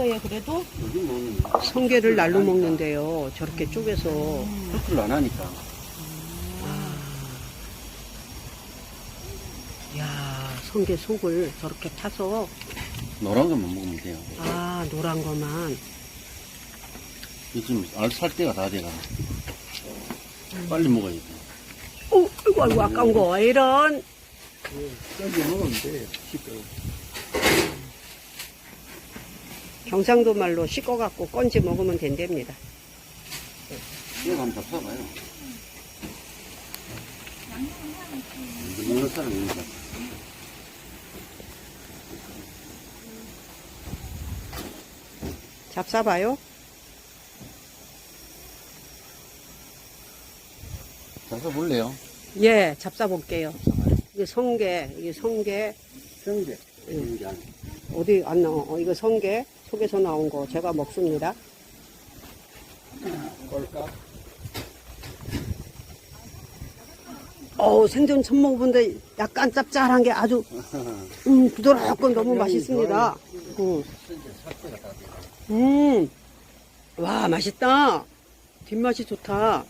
거예요, 그래도? 요즘 먹는 거. 성게를 날로 먹는데요. 저렇게 쪼개서. 흙을 안 하니까. 야 성게 속을 저렇게 타서, 노란 것만 먹으면 돼요. 아, 노란 거만. 요즘 알살 때가 다 돼가. 빨리 먹어야 돼. 오, 이거, 이거 아까운 거. 이런. 썰기 먹으면 돼. 시끄러. 경상도 말로 씻어갖고 건지 먹으면 된답니다. 이거 한번 잡숴봐요. 이거 먹는 사람 있는 거 잡숴봐요. 잡숴볼래요? 예, 잡숴볼게요. 이게 성게, 이게 성게. 성게. 안 어디 안 나와? 어, 이거 성게 속에서 나온 거 제가 먹습니다. 꼴까? 어우, 생전 처음 먹어본데 약간 짭짤한 게 아주, 음, 부드럽고 너무 맛있습니다. 음. 음, 와, 맛있다. 뒷맛이 좋다.